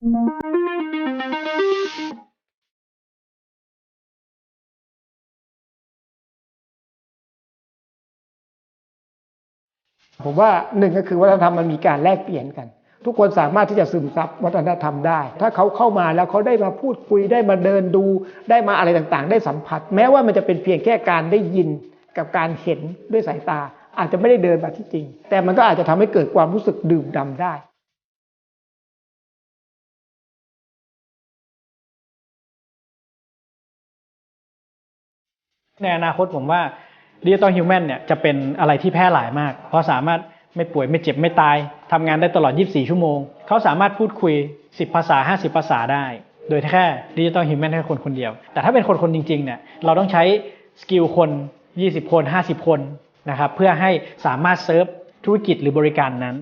ผมว่าหนึ่งก็คือวัฒนธรรมมันมีการแลกเปลี่ยนกัน ทุกคนสามารถที่จะซึมซับวัฒนธรรมได้ ถ้าเขาเข้ามาแล้วเขาได้มาพูดคุยได้มาเดินดูได้มาอะไรต่างๆ ได้สัมผัส แม้ว่ามันจะเป็นเพียงแค่การได้ยินกับการเห็นด้วยสายตา อาจจะไม่ได้เดินมาที่จริง แต่มันก็อาจจะทำให้เกิดความรู้สึกดื่มด่ำได้ ในอนาคตผมว่าดิจิตอลฮิวแมนเนี่ยจะเป็นอะไรที่แพร่หลายมาก เพราะสามารถไม่ป่วยไม่เจ็บไม่ตายทำงานได้ตลอด 24 ชั่วโมง เขาสามารถพูดคุย 10 ภาษา 50 ภาษาได้ โดยแค่ดิจิตอลฮิวแมนแค่คนคนเดียว แต่ถ้าเป็นคนคนจริงๆเนี่ยเราต้องใช้สกิลคน 20 คน 50 คนนะครับเพื่อให้สามารถเซิร์ฟธุรกิจหรือบริการนั้น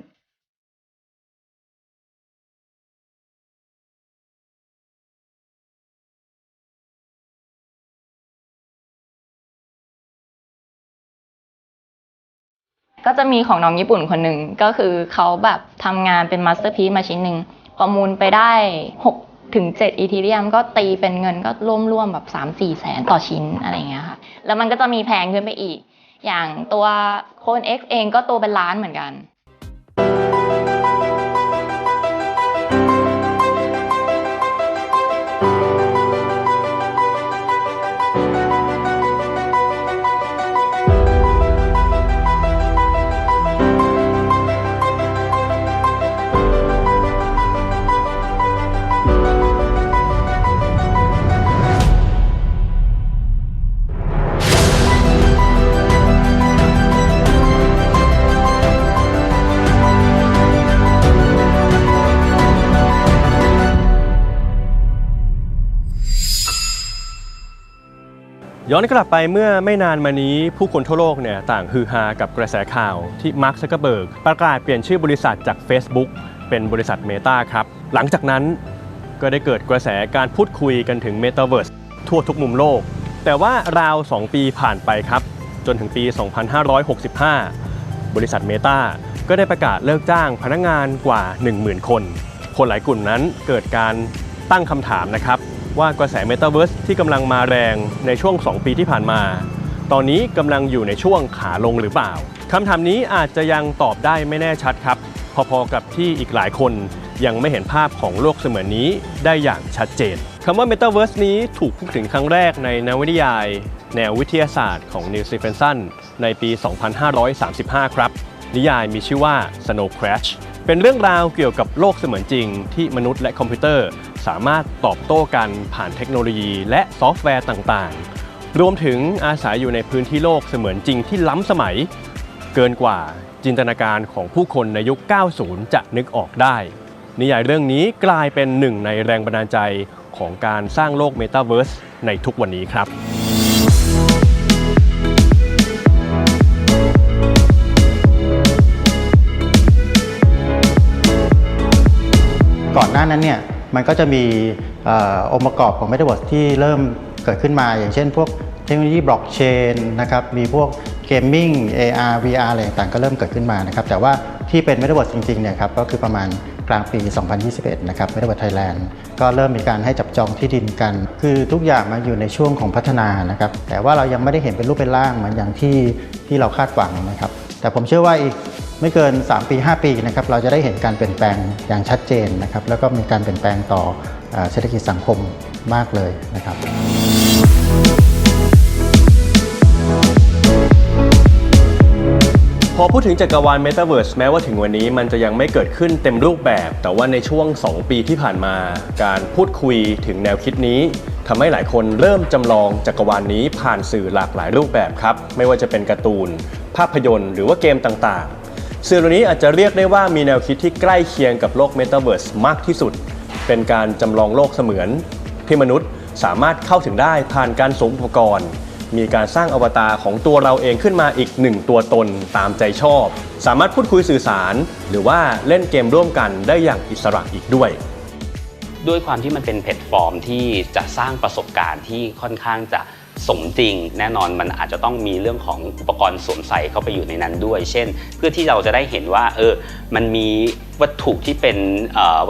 ก็จะมีของน้องญี่ปุ่นคนหนึ่งก็คือเขาแบบทำงานเป็นมาสเตอร์พีซมาชิ้นหนึ่งประมูลไปได้6ถึง7อีทีเรียมก็ตีเป็นเงินก็ร่วมๆแบบ3 4แสนต่อชิ้นอะไรเงี้ยค่ะ แล้วมันก็จะมีแพงขึ้นไปอีก อย่างตัวโคน X เองก็ตัวเป็นล้านเหมือนกัน ย้อนกลับไปเมื่อไม่นานมานี้ผู้คนทั่วโลกเนี่ยต่างฮือฮากับกระแสข่าวที่มาร์คซักเกอร์เบิร์กประกาศเปลี่ยนชื่อบริษัทจาก Facebook เป็นบริษัท Meta ครับ หลังจากนั้นก็ได้เกิดกระแสการพูดคุยกันถึง Metaverse ทั่วทุกมุมโลก แต่ว่าราว 2 ปีผ่านไปครับ จนถึงปี 2565 บริษัท Meta ก็ได้ประกาศเลิกจ้างพนักงานกว่า 10,000 คน คนหลายกลุ่มนั้นเกิดการตั้งคำถามนะครับ ว่ากระแส Metaverse ที่กำลังมาแรงในช่วง 2 ปีที่ผ่านมา ตอนนี้กำลังอยู่ในช่วงขาลงหรือเปล่าคำถามนี้อาจจะยังตอบได้ไม่แน่ชัดครับ พอๆกับที่อีกหลายคนยังไม่เห็นภาพของโลกเสมือนนี้ได้อย่างชัดเจนคำว่า Metaverse นี้ถูกพูดถึงครั้งแรกในนวนิยาย แนววิทยาศาสตร์ของนิวซีเฟนสันในปี 2535 ครับ นิยายมีชื่อว่า Snow Crash เป็นเรื่องราวเกี่ยวกับโลกเสมือนจริงที่มนุษย์และคอมพิวเตอร์ สามารถตอบโต้กันผ่านเทคโนโลยี และซอฟต์แวร์ต่างๆ รวมถึงอาศัยอยู่ในพื้นที่โลกเสมือนจริงที่ล้ำสมัย เกินกว่าจินตนาการของผู้คนในยุค 90 จะนึกออกได้ นิยายเรื่องนี้กลายเป็นหนึ่งในแรงบันดาลใจของการสร้างโลกเมตาเวิร์สในทุกวันนี้ครับก่อนหน้านั้นเนี่ย มันก็จะมีออองค์ประกอบของ Metaverse ที่เริ่มเกิดขึ้นมา อย่างเช่นพวกเทคโนโลยีบล็อกเชนนะครับมีพวกเกมมิ่ง AR VR อะไรต่างๆก็เริ่มเกิดขึ้นมานะครับแต่ว่าที่เป็น Metaverse จริงๆเนี่ยครับก็คือประมาณกลางปี 2021 นะครับ Metaverse Thailand ก็เริ่มมีการให้จับจองที่ดินกัน คือทุกอย่างมันอยู่ในช่วงของพัฒนานะครับแต่ว่าเรายังไม่ได้เห็นเป็นรูปเป็นร่างเหมือนอย่างที่ที่เราคาดหวังนะครับแต่ผมเชื่อว่าอีก ไม่เกิน 3 ปี 5 ปีนะครับเราจะได้เห็นการเปลี่ยนแปลงอย่างชัดเจนนะครับแล้วก็มีการเปลี่ยนแปลงต่อเศรษฐกิจสังคมมากเลยนะครับพอพูดถึงจักรวาล Metaverse แม้ว่าถึงวันนี้มันจะยังไม่เกิดขึ้นเต็มรูปแบบ แต่ว่าในช่วง 2 ปีที่ผ่านมา การพูดคุยถึงแนวคิดนี้ทำให้หลายคนเริ่มจำลองจักรวาลนี้ผ่านสื่อหลากหลายรูปแบบครับ ไม่ว่าจะเป็นการ์ตูน ภาพยนตร์ หรือว่าเกมต่างๆ สื่อเหล่านี้อาจจะเรียกได้ว่ามีแนวคิดที่ใกล้เคียงกับโลก Metaverse มากที่สุด เป็นการจำลองโลกเสมือนที่มนุษย์สามารถเข้าถึงได้ผ่านการสวมอุปกรณ์ มีการสร้างอวตารของตัวเราเองขึ้นมาอีกหนึ่งตัวตนตามใจชอบ สามารถพูดคุยสื่อสาร หรือว่าเล่นเกมร่วมกันได้อย่างอิสระอีกด้วย ด้วยความที่มันเป็นแพลตฟอร์มที่จะสร้างประสบการณ์ที่ค่อนข้างจะ สมจริง แน่นอนมันอาจจะต้องมีเรื่องของอุปกรณ์สวมใส่เข้าไปอยู่ในนั้นด้วย เช่น เพื่อที่เราจะได้เห็นว่าเออมันมีวัตถุที่เป็น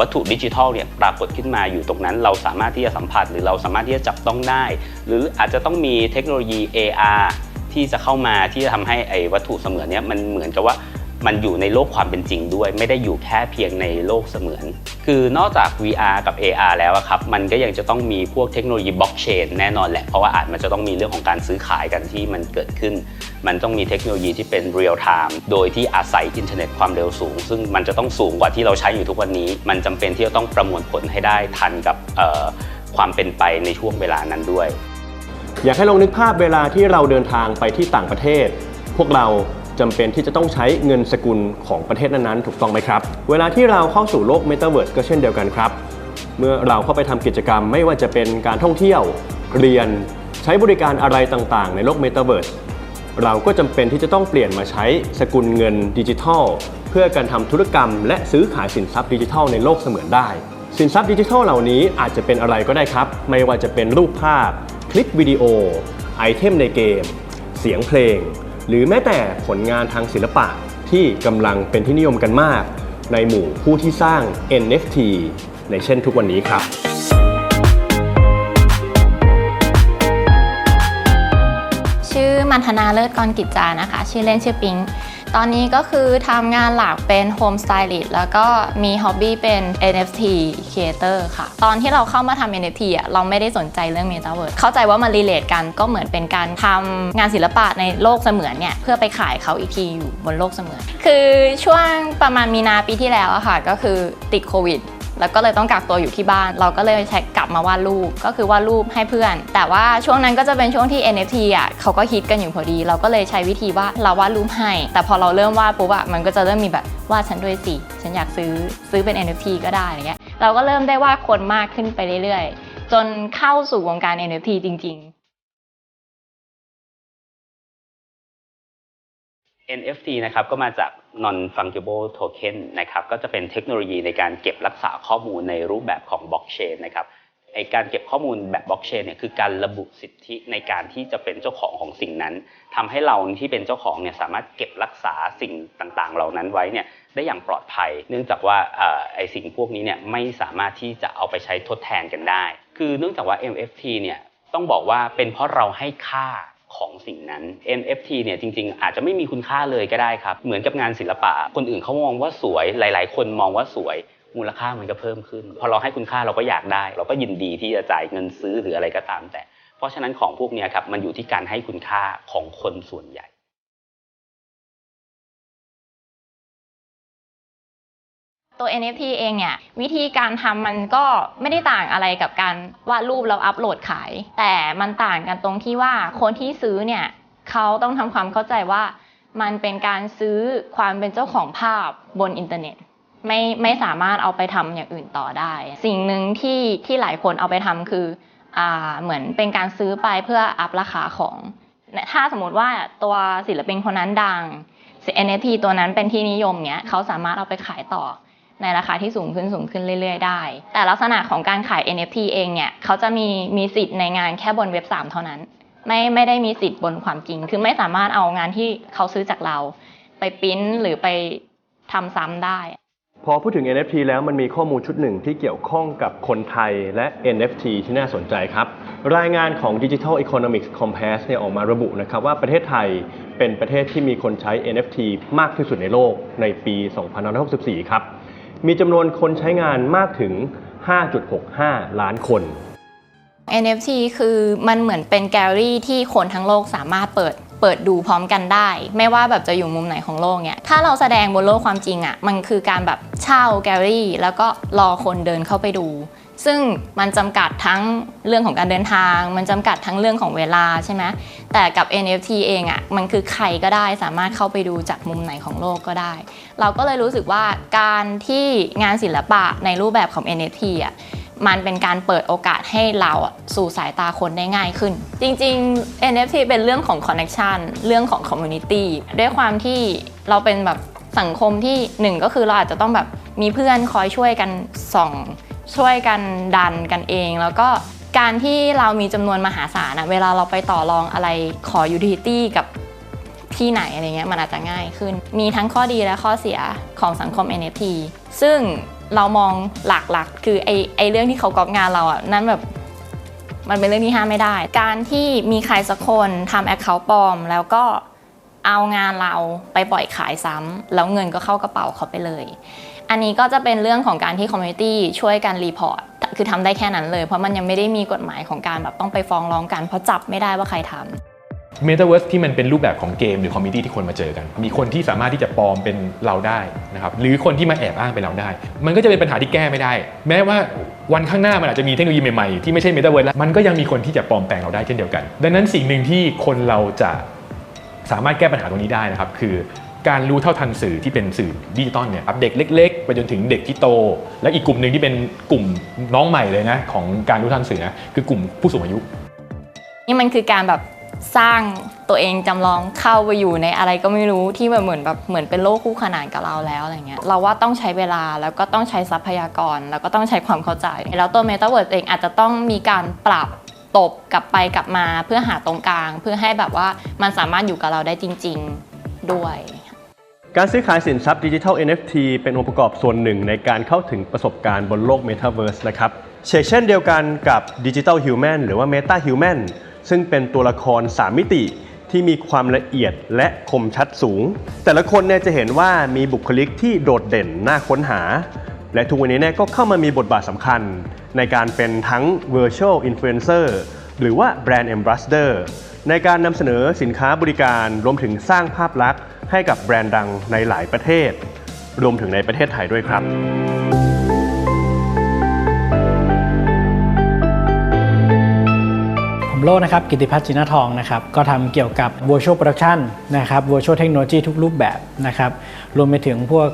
วัตถุดิจิทัลเนี่ยปรากฏขึ้นมาอยู่ตรงนั้น เราสามารถที่จะสัมผัสหรือเราสามารถที่จะจับต้องได้ หรืออาจจะต้องมีเทคโนโลยี AR ที่จะเข้ามาที่จะทำให้ไอ้วัตถุเสมือนเนี้ยมันเหมือนกับว่า มันอยู่ในโลกความเป็นจริงด้วย ไม่ได้อยู่แค่เพียงในโลกเสมือน คือนอกจาก VR กับ AR แล้วครับมันก็ยังจะต้องมีพวกเทคโนโลยีบล็อกเชนแน่นอนแหละ เพราะว่าอาจมันจะต้องมีเรื่องของการซื้อขายกันที่มันเกิดขึ้น มันต้องมีเทคโนโลยีที่เป็นเรียลไทม์โดยที่อาศัยอินเทอร์เน็ตความเร็วสูง ซึ่งมันจะต้องสูงกว่าที่เราใช้อยู่ทุกวันนี้ มันจำเป็นที่จะต้องประมวลผลให้ได้ทันกับความเป็นไปในช่วงเวลานั้นด้วย อยากให้ลองนึกภาพเวลาที่เราเดินทางไปที่ต่างประเทศ พวกเรา จำเป็นที่จะต้องใช้เงินสกุลของประเทศนั้นๆ ถูกต้องไหมครับ เวลาที่เราเข้าสู่โลก Metaverse ก็เช่นเดียวกันครับ เมื่อเราเข้าไปทำกิจกรรมไม่ว่าจะเป็นการท่องเที่ยว เรียน ใช้บริการอะไรต่างๆ ในโลก Metaverse เราก็จำเป็นที่จะต้องเปลี่ยนมาใช้สกุลเงินดิจิทัล เพื่อการทำธุรกรรม และซื้อขายสินทรัพย์ดิจิทัลในโลกเสมือนได้ สินทรัพย์ดิจิทัลเหล่านี้อาจจะเป็นอะไรก็ได้ครับ ไม่ว่าจะเป็นรูปภาพ คลิปวิดีโอ ไอเทมในเกม เสียงเพลง หรือแม้แต่ผลงานทางศิลปะที่กำลังเป็นที่นิยมกันมาก ในหมู่ผู้ที่สร้าง NFT ในเช่นทุกวันนี้ครับ ชื่อมันธนาเลิศกรกิจจานะคะ ชื่อเล่นชื่อปิง ตอนนี้ก็คือทำงานหลักเป็นโฮมสไตลิสต์แล้วก็มีฮ็อบบี้เป็น NFT Creator ค่ะ ตอนที่เราเข้ามาทำ NFT อะเราไม่ได้สนใจเรื่อง Metaverse เข้าใจว่ามันรีเลทกันก็เหมือนเป็นการทำงานศิลปะในโลกเสมือนเนี่ยเพื่อไปขายเขาอีกทีอยู่บนโลกเสมือน คือช่วงประมาณมีนาปีที่แล้วอะค่ะ ก็คือติดโควิด แล้วก็เลยต้องกักตัวอยู่ที่บ้าน เราก็เลยใช้กลับมาวาดรูปก็คือวาดรูปให้เพื่อน แต่ว่าช่วงนั้นก็จะเป็นช่วงที่ NFT อะเขาก็ฮิตกันอยู่พอดี เราก็เลยใช้วิธีว่าเราวาดรูปให้ แต่พอเราเริ่มวาดปุ๊บอะมันก็จะเริ่มมีแบบวาดฉันด้วยสิฉันอยากซื้อซื้อเป็น NFT ก็ได้อะไรเงี้ยเราก็เริ่มได้วาดคนมากขึ้นไปเรื่อยๆ จนเข้าสู่วงการ NFT จริง ๆ NFT นะครับก็มาจาก non fungible token นะครับก็จะเป็นเทคโนโลยีในการเก็บรักษาข้อมูลในรูปแบบของบล็อกเชนนะครับไอการเก็บข้อมูลแบบบล็อกเชนเนี่ยคือการระบุสิทธิในการที่จะเป็นเจ้าของของสิ่งนั้นทำให้เราที่เป็นเจ้าของเนี่ยสามารถเก็บรักษาสิ่งต่างๆ เหล่านั้นไว้เนี่ยได้อย่างปลอดภัย เนื่องจากว่าไอสิ่งพวกนี้เนี่ยไม่สามารถที่จะเอาไปใช้ทดแทนกันได้ คือเนื่องจากว่า NFT เนี่ยต้องบอกว่าเป็นเพราะเราให้ค่า ของสิ่งนั้น NFT เนี่ยจริงๆ อาจจะไม่มีคุณค่าเลยก็ได้ครับ เหมือนกับงานศิลปะ คนอื่นเขามองว่าสวย หลาย ๆ คนมองว่าสวย มูลค่ามันก็เพิ่มขึ้น พอเราให้คุณค่าเราก็อยากได้ เราก็ยินดีที่จะจ่ายเงินซื้อหรืออะไรก็ตามแต่ เพราะฉะนั้นของพวกเนี้ยครับมันอยู่ที่การให้คุณค่าของคนส่วนใหญ่ ตัว NFT เองเนี่ยวิธีการทำมันก็ไม่ได้ต่างอะไรกับการวาดรูปแล้วอัปโหลดขาย แต่มันต่างกันตรงที่ว่าคนที่ซื้อเนี่ยเขาต้องทำความเข้าใจว่า มันเป็นการซื้อความเป็นเจ้าของภาพบนอินเทอร์เน็ตไม่ไม่สามารถเอาไปทำอย่างอื่นต่อได้ สิ่งหนึ่งที่ที่หลายคนเอาไปทำคืออ่าเหมือนเป็นการซื้อไปเพื่ออัพราคาของ ถ้าสมมติว่าตัวศิลปินคนนั้นดัง NFT ตัวนั้นเป็นที่นิยมเนี้ยเขาสามารถเอาไปขายต่อ ในราคาที่สูงขึ้นสูงขึ้นเรื่อย ๆ ได้ แต่ลักษณะของการขาย NFT เองเนี่ยเขาจะมีมีสิทธิ์ในงานแค่บนเว็บ 3 เท่านั้น ไม่ไม่ได้มีสิทธิ์บนความจริง คือไม่สามารถเอางานที่เขาซื้อจากเรา ไปปริ้นหรือไปทำซ้ำได้ พอพูดถึง NFT แล้วมันมีข้อมูลชุดหนึ่งที่เกี่ยวข้องกับคนไทยและ NFT ที่น่าสนใจครับ รายงานของ Digital Economics Compass เนี่ยออกมาระบุนะครับว่าประเทศไทยเป็นประเทศที่มีคนใช้ NFT มากที่สุดในโลกในปี 2564 ครับ มีจำนวนคนใช้งานมากถึง 5.65 ล้านคน NFT คือมันเหมือนเป็นแกลเลอรี่ที่คนทั้งโลกสามารถเปิด เปิดดูพร้อมกันได้ ไม่ว่าแบบจะอยู่มุมไหนของโลกเนี่ยถ้าเราแสดงบนโลกความจริงอะ่ะมันคือการแบบเช่าแกลเลอรี่ แล้วก็รอคนเดินเข้าไปดู ซึ่งมันจำกัดทั้งเรื่องของการเดินทาง มันจำกัดทั้งเรื่องของเวลาใช่ไหมแต่กับ NFT เองอะ่ะมันคือใครก็ได้สามารถเข้าไปดูจากมุมไหนของโลกก็ได้ เราก็เลยรู้สึกว่าการที่งานศิลปะในรูปแบบของ NFT อะ มันเป็นการเปิดโอกาสให้เราสู่สายตาคนได้ง่ายขึ้น จริง ๆ NFT เป็นเรื่องของ connection เรื่องของ community ด้วยความที่เราเป็นแบบสังคมที่หนึ่งก็คือเราอาจจะต้องแบบมีเพื่อนคอยช่วยกันส่อง ช่วยกันดันกันเอง แล้วก็การที่เรามีจำนวนมหาศาลอะเวลาเราไปต่อรองอะไรขอ utility กับที่ไหนอะไรเงี้ยมันอาจจะง่ายขึ้น มีทั้งข้อดีและข้อเสียของสังคม NFT ซึ่ง เรามองหลักๆ คือไอไอเรื่องที่เขาก๊อปงานเราอะนั่นแบบมันเป็นเรื่องที่ห้ามไม่ได้ การที่มีใครสักคนทำแอคเคาท์ปลอม แล้วก็เอางานเราไปปล่อยขายซ้ำแล้วเงินก็เข้ากระเป๋าเขาไปเลย อันนี้ก็จะเป็นเรื่องของการที่คอมมูนิตี้ช่วยกันรีพอร์ตคือทำได้แค่นั้นเลย เพราะมันยังไม่ได้มีกฎหมายของการแบบต้องไปฟ้องร้องกันเพราะจับไม่ได้ว่าใครทำ เมตาเวิร์สที่มันเป็นรูปแบบของเกมหรือคอมมิตี้ที่คนมาเจอกัน มีคนที่สามารถที่จะปลอมเป็นเราได้นะครับหรือคนที่มาแอบอ้างเป็นเราได้ มันก็จะเป็นปัญหาที่แก้ไม่ได้ แม้ว่าวันข้างหน้ามันอาจจะมีเทคโนโลยีใหม่ๆ ที่ไม่ใช่เมตาเวิร์สแล้วมันก็ยังมีคนที่จะปลอมแปลงเราได้เช่นเดียวกัน ดังนั้นสิ่งหนึ่งที่คนเราจะสามารถแก้ปัญหาตรงนี้ได้นะครับคือการรู้เท่าทันสื่อที่เป็นสื่อดิจิตอลเนี่ยครับเด็กเล็ก ๆ ไปจนถึงเด็กที่โต และอีกกลุ่มหนึ่งที่เป็นกลุ่มน้องใหม่เลยนะของการรู้ทันสื่อนะคือกลุ่มผู้สูงอายุ นี่มันคือการแบบ สร้างตัวเองจำลองเข้าไปอยู่ในอะไรก็ไม่รู้ที่แบบเหมือนแบบเหมือนเป็นโลกคู่ขนานกับเราแล้วอะไรเงี้ยเราว่าต้องใช้เวลาแล้วก็ต้องใช้ทรัพยากร แล้วก็ต้องใช้ความเข้าใจ แล้วตัว Metaverse เองอาจจะต้องมีการปรับตบกลับไปกลับมาเพื่อหาตรงกลาง เพื่อให้แบบว่ามันสามารถอยู่กับเราได้จริง ๆด้วยการซื้อขายสินทรัพย์ดิจิทัล NFT เป็นองค์ประกอบส่วนหนึ่งในการเข้าถึงประสบการณ์บนโลก Metaverse นะครับเชกเช่นเดียวกันกับ Digital Human หรือว่า Meta Human ซึ่งเป็นตัวละคร 3 มิติที่มีความละเอียดและคมชัดสูง แต่ละคนเนี่ยจะเห็นว่ามีบุคลิกที่โดดเด่นน่าค้นหา และทุกวันนี้เนี่ยก็เข้ามามีบทบาทสำคัญ ในการเป็นทั้ง Virtual Influencer หรือว่า Brand Ambassador ในการนำเสนอสินค้าบริการรวมถึงสร้างภาพลักษณ์ให้กับแบรนด์ดังในหลายประเทศ รวมถึงในประเทศไทยด้วยครับ ผมโลนะครับ กิติพัฒน์จินทองนะครับ ก็ทำเกี่ยวกับ virtual production นะครับ virtual technology ทุกรูปแบบนะครับ รวมไปถึงพวก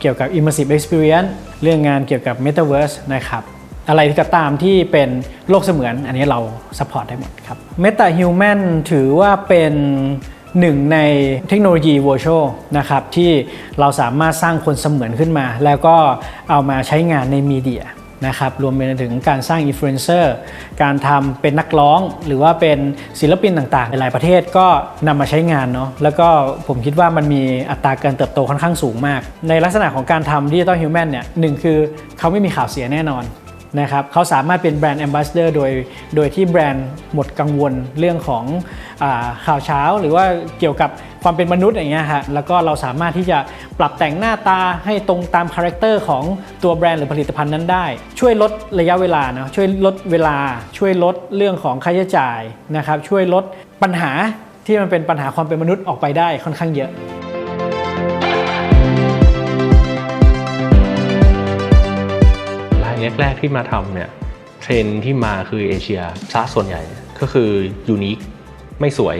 เกี่ยวกับ immersive experience เรื่องงานเกี่ยวกับ metaverse นะครับ อะไรที่ก็ตามที่เป็นโลกเสมือน อันนี้เรา support ได้หมดครับ Meta Human ถือว่าเป็นหนึ่งในเทคโนโลยี virtual นะครับที่เราสามารถสร้างคนเสมือนขึ้นมา แล้วก็เอามาใช้งานในมีเดีย นะครับรวมไปถึงการสร้างอินฟลูเอนเซอร์การทำเป็นนักร้อง หรือว่าเป็นศิลปินต่างๆในหลายประเทศก็นำมาใช้งานเนาะแล้วก็ผมคิดว่ามันมีอัตราการเติบโตค่อนข้างสูงมาก ในลักษณะของการทำดิจิตอลฮิวแมนเนี่ยหนึ่งคือเขาไม่มีข่าวเสียแน่นอนนะครับเขาสามารถเป็นแบรนด์แอมบาสเดอร์โดย โดยที่แบรนด์หมดกังวลเรื่องของอข่าวเช้า หรือว่าเกี่ยวกับ ความเป็นมนุษย์อย่างเงี้ยฮะแล้วก็เราสามารถที่จะปรับแต่งหน้าตาให้ตรงตามคาแรคเตอร์ของตัวแบรนด์หรือผลิตภัณฑ์นั้นได้ ช่วยลดระยะเวลาเนาะช่วยลดเวลา ช่วยลดเรื่องของค่าใช้จ่ายนะครับช่วยลดปัญหาที่มันเป็นปัญหาความเป็นมนุษย์ออกไปได้ค่อนข้างเยอะรายแรกๆที่มาทำเนี่ยเทรนที่มาคือเอเชียซะส่วนใหญ่ก็คือยูนิคไม่สวย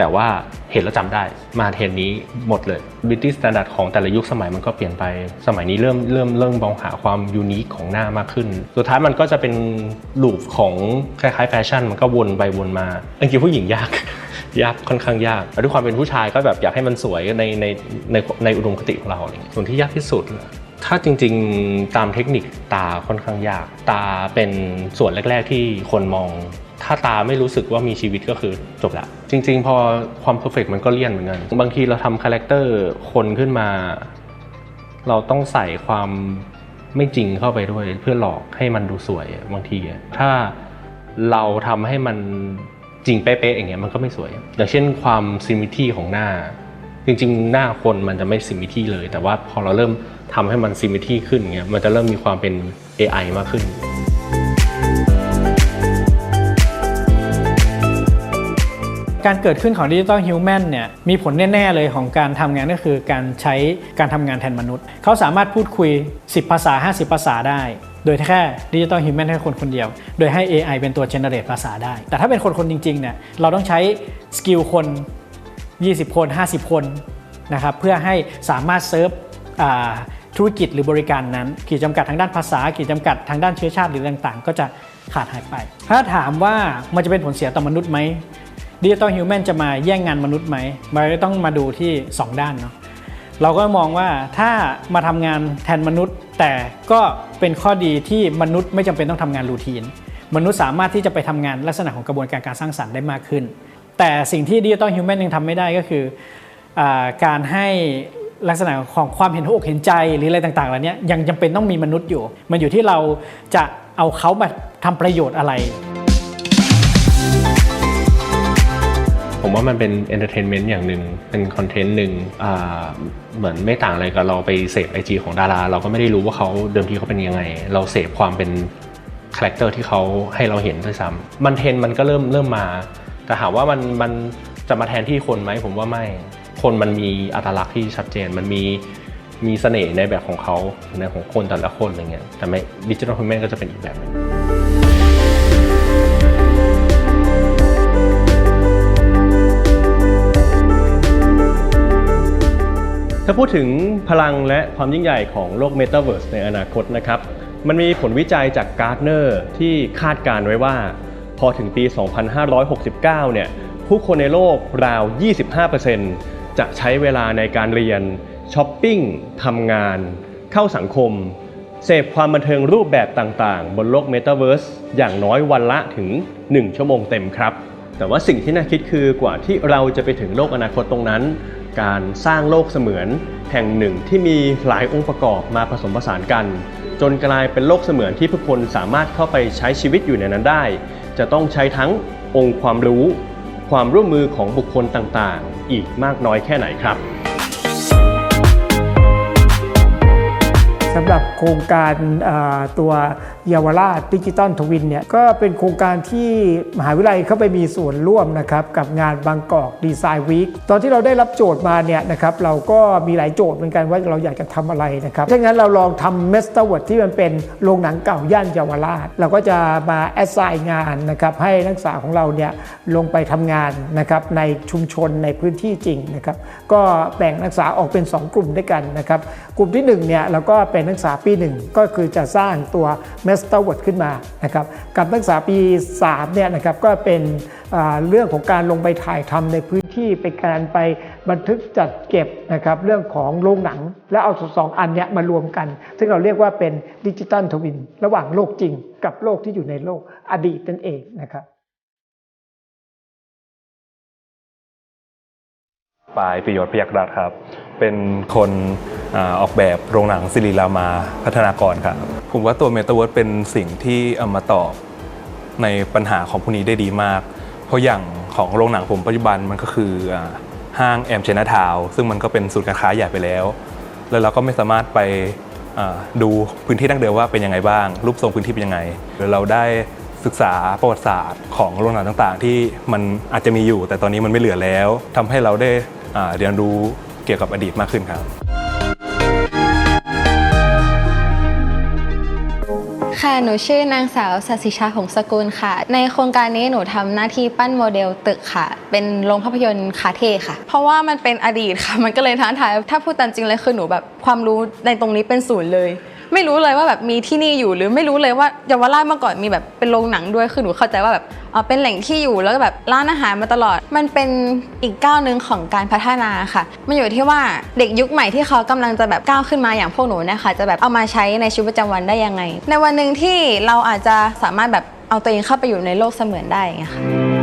แต่ว่าเห็นแล้วจำได้มาเทรนนี้หมดเลย Beauty Standard ของแต่ละยุคสมัยมันก็เปลี่ยนไป สมัยนี้เริ่มเริ่มเริ่มมองหาความยูนิคของหน้ามากขึ้น สุดท้ายมันก็จะเป็นลูปของคล้ายๆแฟชั่น มันก็วนไปวนมาอังกฤษผู้หญิงยาก ยากค่อนข้างยากแต่ด้วยความเป็นผู้ชายก็แบบอยากให้มันสวยในในในในอุดมคติของเราส่วนที่ยากที่สุดถ้าจริงๆตามเทคนิคตาค่อนข้างยาก ตาเป็นส่วนแรก ๆ ที่คนมอง ถ้าตาไม่รู้สึกว่ามีชีวิตก็คือจบละ จริง ๆ พอความเพอร์เฟกมันก็เลี่ยนเหมือนกัน บางทีเราทำคาแรคเตอร์คนขึ้นมา เราต้องใส่ความไม่จริงเข้าไปด้วย เพื่อหลอกให้มันดูสวยบางทีถ้าเราทำให้มันจริงเป๊ะๆอย่างเงี้ยมันก็ไม่สวย อย่างเช่นความซิมิทีของหน้า จริงๆ หน้าคนมันจะไม่ซิมิทีเลย แต่ว่าพอเราเริ่มทำให้มันซิมิทีขึ้นเงี้ยมันจะเริ่มมีความเป็น AI มากขึ้น การเกิดขึ้นของดิจิ t a ลฮิวแมนเนี่ยมีผลแน่ ๆ เลยของการทำงานก็คือการใช้การทำงานแทนมนุษย์ เขาสามารถพูดคุย 10 ภาษา 50 ภาษาได้ โดยแค่ดิจิ t a ลฮิวแมนแค่คนคนเดียว โดยให้ AI เป็นตัวเจเนเรตภาษาได้ แต่ถ้าเป็นคนคนจริงๆเนี่ยเราต้องใช้สกิลคน 20 คน 50 คนนะครับเพื่อให้สามารถเซิร์ฟธุรกิจหรือบริการนั้น ขีดจำกัดทางด้านภาษา ขีดจำกัดทางด้านเชื้อชาติหรือต่างๆ ก็จะขาดหายไป ถ้าถามว่ามันจะเป็นผลเสียต่อมนุษย์ไหม ดิจิตอลฮิวแมนจะมาแย่งงานมนุษย์ไหมมันก็ต้องมาดูที่ 2 ด้านเนาะเราก็มองว่าถ้ามาทำงานแทนมนุษย์ แต่ก็เป็นข้อดีที่มนุษย์ไม่จำเป็นต้องทำงานรูทีน มนุษย์สามารถที่จะไปทำงานลักษณะของกระบวนการการสร้างสรรค์ได้มากขึ้น แต่สิ่งที่ดิจิตอลฮิวแมนยังทำไม่ได้ก็คืออการให้ลักษณะของความเห็นอกเห็นใจหรืออะไรต่างๆเหล่านี้ยังจำเป็นต้องมีมนุษย์อยู่ มันอยู่ที่เราจะเอาเขามาทำประโยชน์อะไร ผมว่ามันเป็นเอนเตอร์เทนเมนต์อย่างหนึ่งเป็นคอนเทนต์หนึ่งเหมือนไม่ต่างอะไรกับเราไปเสพไอจของดารา เราก็ไม่ได้รู้ว่าเขาเดิมทีเขาเป็นยังไง เราเสพความเป็นคาแรคเตอร์ที่เขาให้เราเห็นด้วยซ้ำมันเทรนมันก็เริ่มเริ่มมา แต่ถามว่ามันมันจะมาแทนที่คนไหมผมว่าไม่คนมันมีอัตลักษณ์ที่ชัดเจนมันมีมีเสน่ห์ในแบบของเขาในของคนแต่ละคนอะไรเงี้ยแต่ไม่ดิจิทัลฮิวแมนก็จะเป็นอีกแบบนึง ถ้าพูดถึงพลังและความยิ่งใหญ่ของโลก Metaverse ในอนาคตนะครับ มันมีผลวิจัยจากการ์ n เนอร์ที่คาดการไว้ว่า พอถึงปี 2569 เนี่ย ผู้คนในโลกราว 25%จะใช้เวลาในการเรียนช้อปปิ้งทำงาน เข้าสังคม เสพความบันเทิงรูปแบบต่างๆ บนโลก Metaverse อย่างน้อยวันละถึง 1 ชั่วโมงเต็มครับ แต่ว่าสิ่งที่น่าคิดคือกว่าที่เราจะไปถึงโลกอนาคตตรงนั้น การสร้างโลกเสมือนแห่งหนึ่งที่มีหลายองค์ประกอบมาผสมผสานกัน จนกลายเป็นโลกเสมือนที่ผู้คนสามารถเข้าไปใช้ชีวิตอยู่ในนั้นได้ จะต้องใช้ทั้งองค์ความรู้ ความร่วมมือของบุคคลต่างๆ อีกมากน้อยแค่ไหนครับสำหรับโครงการตัว เยาวราชดิจิตอลทวินเนี่ยก็เป็นโครงการที่มหาวิทยาลัยเข้าไปมีส่วนร่วมนะครับกับงานบางกอกดีไซน์วีคตอนที่เราได้รับโจทย์มาเนี่ยนะครับเราก็มีหลายโจทย์เหมือนกันว่าเราอยากจะทำอะไรนะครับดังนั้นเราลองทำเมสเตอร์เวิร์ดที่มันเป็นโรงหนังเก่าย่านเยาวราช เราก็จะมาแอสไซน์งานนะครับให้นักศึกษาของเราเนี่ยลงไปทำงานนะครับในชุมชนในพื้นที่จริงนะครับก็แบ่งนักศึกษาออกเป็น 2 กลุ่มด้วยกันนะครับกลุ่มที่1เนี่ยเราก็เป็นนักศึกษาปีหนึ่งก็คือจะสร้างตัว m a s t e r w o r d ขึ้นมานะครับกับนักศึกษาปี3เนี่ยนะครับก็เป็นเรื่องของการลงไปถ่ายทำในพื้นที่เป็นการไปบันทึกจัดเก็บนะครับเรื่องของโรงหนัง แล้วเอาสองอันเนี้ยมารวมกัน ซึ่งเราเรียกว่าเป็นดิจิตอลทวินระหว่างโลกจริงกับโลกที่อยู่ในโลกอดีตนั่นเองนะครับ ปายปิยศพยักรัตครับ เป็นคนอออกแบบโรงหนังสิริรามาพัฒนากรครับผมว่าตัวเมตาเวิร์สเป็นสิ่งที่เอามาตอบในปัญหาของพวกนี้ได้ดีมาก เพราะอย่างของโรงหนังผมปัจจุบันมันก็คืออห้างแอมเชนาทาวซึ่งมันก็เป็นศูนย์การค้าใหญ่ไปแล้ว แล้วเราก็ไม่สามารถไปดูพื้นที่ดั้งเดิมว่าเป็นยังไงบ้าง รูปทรงพื้นที่เป็นยังไงหรือเราได้ศึกษาประวัติศาสตร์ของโรงหนังต่างๆ ที่มันอาจจะมีอยู่ แต่ตอนนี้มันไม่เหลือแล้วทำให้เราได้ เรียนรู้เกี่ยวกับอดีตมากขึ้นครับ ค่ะ หนูชื่อนางสาวสัสิชาหงสกุลค่ะ ในโครงการนี้หนูทำหน้าที่ปั้นโมเดลตึกค่ะ เป็นโรงภาพยนตร์คาเท่ค่ะ เพราะว่ามันเป็นอดีตค่ะ มันก็เลยท้าทาย ถ้าพูดตามจริงเลยคือหนูแบบความรู้ในตรงนี้เป็นศูนย์เลย ไม่รู้เลยว่าแบบมีที่นี่อยู่หรือไม่รู้เลยว่าเยาวราชเมื่อก่อนมีแบบเป็นโรงหนังด้วยคือหนูเข้าใจว่าแบบอ๋อเป็นแหล่งที่อยู่แล้วก็แบบร้านอาหารมาตลอด มันเป็นอีกก้าวหนึ่งของการพัฒนาค่ะ มันอยู่ที่ว่าเด็กยุคใหม่ที่เขากำลังจะแบบก้าวขึ้นมาอย่างพวกหนูนะคะจะแบบเอามาใช้ในชีวิตประจำวันได้ยังไง ในวันหนึ่งที่เราอาจจะสามารถแบบเอาตัวเองเข้าไปอยู่ในโลกเสมือนได้อย่างค่ะ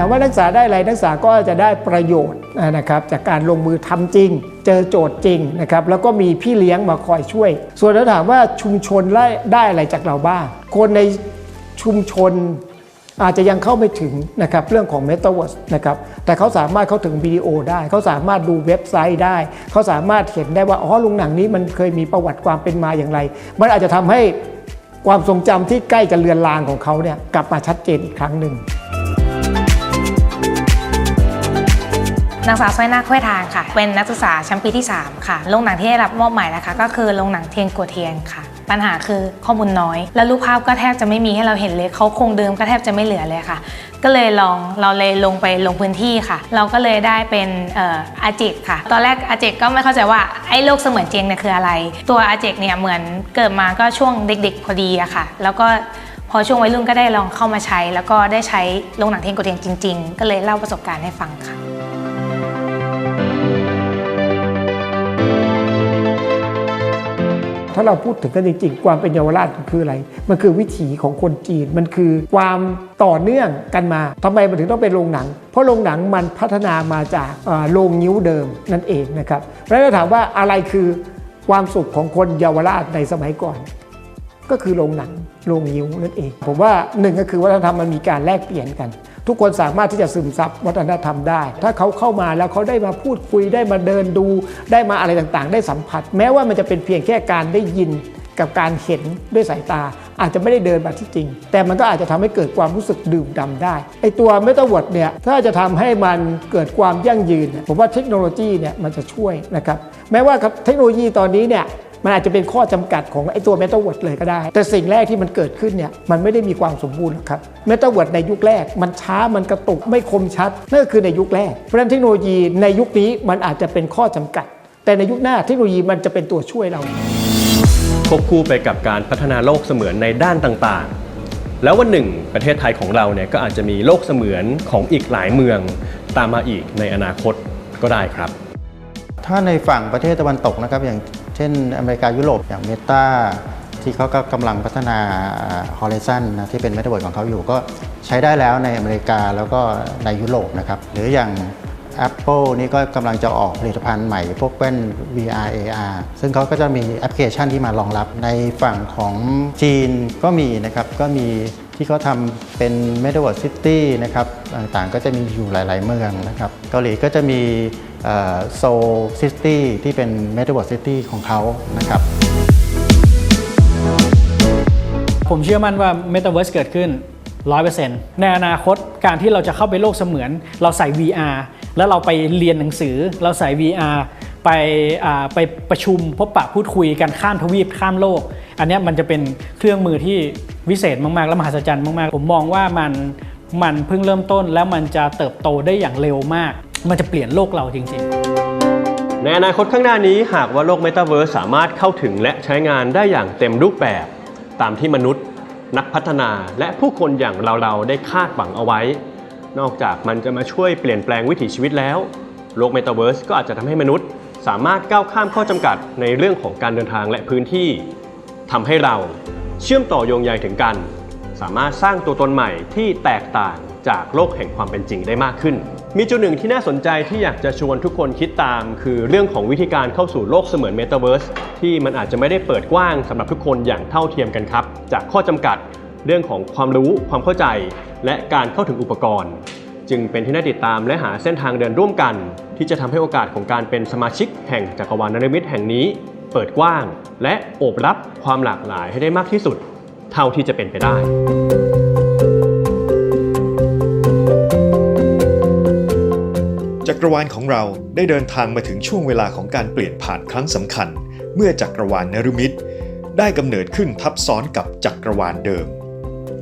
ถามว่านักศึกษาได้อะไรนักศึกษาก็จะได้ประโยชน์นะครับจากการลงมือทำจริง เจอโจทย์จริงนะครับแล้วก็มีพี่เลี้ยงมาคอยช่วย ส่วนถ้าถามว่าชุมชนได้ได้อะไรจากเราบ้าง คนในชุมชนอาจจะยังเข้าไม่ถึงนะครับเรื่องของ m e t a เวิร์นะครับแต่เขาสามารถเข้าถึงวิดีโอได้ เขาสามารถดูเว็บไซต์ได้ เขาสามารถเห็นได้ว่าอ๋อโรงหนังนี้มันเคยมีประวัติความเป็นมาอย่างไร มันอาจจะทำให้ความทรงจำที่ใกล้จะเลือนลางของเขาเนี่ยกลับมาชัดเจนอีกครั้งหนึ่ง นางสาวสร้อยนาคห้วยทางค่ะ เป็นนักศึกษาชั้นปีที่ 3 ค่ะ โรงหนังที่ได้รับมอบหมายนะคะ ก็คือโรงหนังเทียนกัวเทียนค่ะ ปัญหาคือข้อมูลน้อย และรูปภาพก็แทบจะไม่มีให้เราเห็นเลยเขาคงเดิมก็แทบจะไม่เหลือเลยค่ะ ก็เลยลองเราเลยลงไปลงพื้นที่ค่ะ เราก็เลยได้เป็นเอ่ออาเจกค่ะ ตอนแรกอาเจกก็ไม่เข้าใจว่าไอ้โลกเสมือนจริงเนี่ยคืออะไร ตัวอาเจกเนี่ยเหมือนเกิดมาก็ช่วงเด็ก ๆ พอดีอะค่ะ แล้วก็พอช่วงวัยรุ่นก็ได้ลองเข้ามาใช้ แล้วก็ได้ใช้โรงหนังเทียนกัวเทียนจริง ๆ ก็เลยเล่าประสบการณ์ให้ฟังค่ะ ถ้าเราพูดถึงกันจริงๆ ความเป็นเยาวราชมันคืออะไร มันคือวิถีของคนจีน มันคือความต่อเนื่องกันมาทำไมมันถึงต้องเป็นโรงหนัง เพราะโรงหนังมันพัฒนามาจากโรงนิ้วเดิมนั่นเองนะครับ แล้วถ้าถามว่าอะไรคือความสุขของคนเยาวราชในสมัยก่อน ก็คือโรงหนัง โรงนิ้วนั่นเอง ผมว่าหนึ่งก็คือวัฒนธรรมมันมีการแลกเปลี่ยนกัน ทุกคนสามารถที่จะซึมซับวัฒนธรรมได้ ถ้าเขาเข้ามาแล้วเขาได้มาพูดคุยได้มาเดินดู ได้มาอะไรต่างๆ ได้สัมผัส แม้ว่ามันจะเป็นเพียงแค่การได้ยินกับการเห็นด้วยสายตา อาจจะไม่ได้เดินมาที่จริง แต่มันก็อาจจะทำให้เกิดความรู้สึกดื่มด่าได้ไอตัวเมตาเวิร์ดเนี่ยถ้าจะทำให้มันเกิดความยั่งยืน ผมว่าเทคโนโลยีเนี่ยมันจะช่วยนะครับแม้ว่าเทคโนโลยีตอนนี้เนี่ย มันอาจจะเป็นข้อจำกัดของไอ้ตัว m e t a เวิร์ดเลยก็ได้ แต่สิ่งแรกที่มันเกิดขึ้นเนี่ยมันไม่ได้มีความสมบูรณ์หรอกครับ m e t a เวิร์ดในยุคแรก มันช้ามันกระตุกไม่คมชัดนั่นก็คือในยุคแรก เพราะฉะนั้นเทคโนโลยีในยุคนี้มันอาจจะเป็นข้อจำกัด แต่ในยุคหน้าเทคโนโลยีมันจะเป็นตัวช่วยเราควบคู่ไปกับการพัฒนาโลกเสมือนในด้านต่างๆ แล้ววันหนึ่งประเทศไทยของเราเนี่ยก็อาจจะมีโลกเสมือนของอีกหลายเมือง ตามมาอีกในอนาคตก็ได้ครับ ถ้าในฝั่งประเทศตะวันตกนะครับอย่าง เช่นอเมริกายุโรปอย่างเมตาที่เขาก็กำลังพัฒนา Horizon นะที่เป็น m e t a เวิร์ดของเขาอยู่ก็ใช้ได้แล้วในอเมริกาแล้วก็ในยุโรปนะครับหรืออย่าง Apple นี่ก็กำลังจะออกผลิตภัณฑ์ใหม่ พวกแว่น VR AR ซึ่งเขาก็จะมีแอปพลิเคชันที่มารองรับในฝั่งของจีนก็มีนะครับ ก็มีที่เขาทำเป็น m e t a เวิร์ City นะครับ ต่างๆก็จะมีอยู่หลาย ๆ เมืองนะครับ เกาหลีก็จะมี โซซิตี้ที่เป็น m e t a เวิร์ City ของเขานะครับผมเชื่อมั่นว่า Metaverse เกิดขึ้น 100%ในอนาคตการที่เราจะเข้าไปโลกเสมือน เราใส่ VR แล้วเราไปเรียนหนังสือ เราใส่ VR ไปไปประชุมพบปะพูดคุยกันข้ามทวีปข้ามโลก อันนี้มันจะเป็นเครื่องมือที่วิเศษมาก ๆ และมหัศจรรย์มาก ๆ ผมมองว่ามันมันเพิ่งเริ่มต้นแล้วมันจะเติบโตได้อย่างเร็วมาก มันจะเปลี่ยนโลกเราจริง ๆ ในอนาคตข้างหน้านี้หากว่าโลก Metaverse สสามารถเข้าถึงและใช้งานได้อย่างเต็มรูปแบบ ตามที่มนุษย์ นักพัฒนาและผู้คนอย่างเราๆได้คาดหวังเอาไว้ นอกจากมันจะมาช่วยเปลี่ยนแปลงวิถีชีวิตแล้ว โลก Metaverse ก็อาจจะทำให้มนุษย์ สามารถก้าวข้ามข้อจำกัดในเรื่องของการเดินทางและพื้นที่ทำให้เราเชื่อมต่อโยงใยถึงกัน สามารถสร้างตัวตนใหม่ที่แตกต่างจากโลกแห่งความเป็นจริงได้มากขึ้น มีจุดหนึ่งที่น่าสนใจที่อยากจะชวนทุกคนคิดตาม คือเรื่องของวิธีการเข้าสู่โลกเสมือน Metaverse ที่มันอาจจะไม่ได้เปิดกว้างสำหรับทุกคนอย่างเท่าเทียมกันครับ จากข้อจำกัดเรื่องของความรู้ความเข้าใจ และการเข้าถึงอุปกรณ์ จึงเป็นที่น่าติดตามและหาเส้นทางเดินร่วมกัน ที่จะทำให้โอกาสของการเป็นสมาชิกแห่งจักรวาลนรมิตแห่งนี้ เปิดกว้าง และโอบรับความหลากหลายให้ได้มากที่สุด เท่าที่จะเป็นไปได้ จักรวาลของเราได้เดินทางมาถึงช่วงเวลาของการเปลี่ยนผ่านครั้งสำคัญ เมื่อจักรวาลนรุมิตได้กำเนิดขึ้นทับซ้อนกับจักรวาลเดิม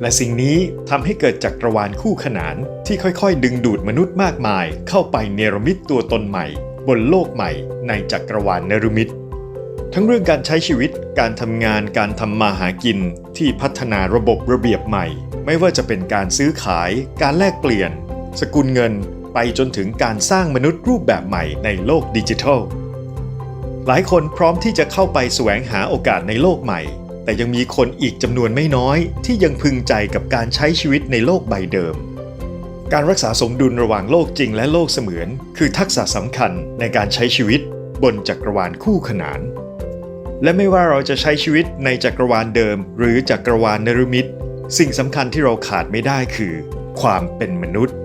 และสิ่งนี้ทำให้เกิดจักรวาลคู่ขนานที่ค่อยๆ ดึงดูดมนุษย์มากมาย เข้าไปเนรมิตตัวตนใหม่ บนโลกใหม่ ในจักรวาลนรุมิตทั้งเรื่องการใช้ชีวิต การทำงาน การทำมาหากิน ที่พัฒนาระบบระเบียบใหม่ ไม่ว่าจะเป็นการซื้อขาย การแลกเปลี่ยน สกุลเงิน ไปจนถึงการสร้างมนุษย์รูปแบบใหม่ในโลกดิจิทัล หลายคนพร้อมที่จะเข้าไปแสวงหาโอกาสในโลกใหม่ แต่ยังมีคนอีกจำนวนไม่น้อยที่ยังพึงใจกับการใช้ชีวิตในโลกใบเดิม การรักษาสมดุลระหว่างโลกจริงและโลกเสมือน คือทักษะสำคัญในการใช้ชีวิตบนจักรวาลคู่ขนาน และไม่ว่าเราจะใช้ชีวิตในจักรวาลเดิม หรือจักรวาลนรุมิตสิ่งสำคัญที่เราขาดไม่ได้คือ ความเป็นมนุษย์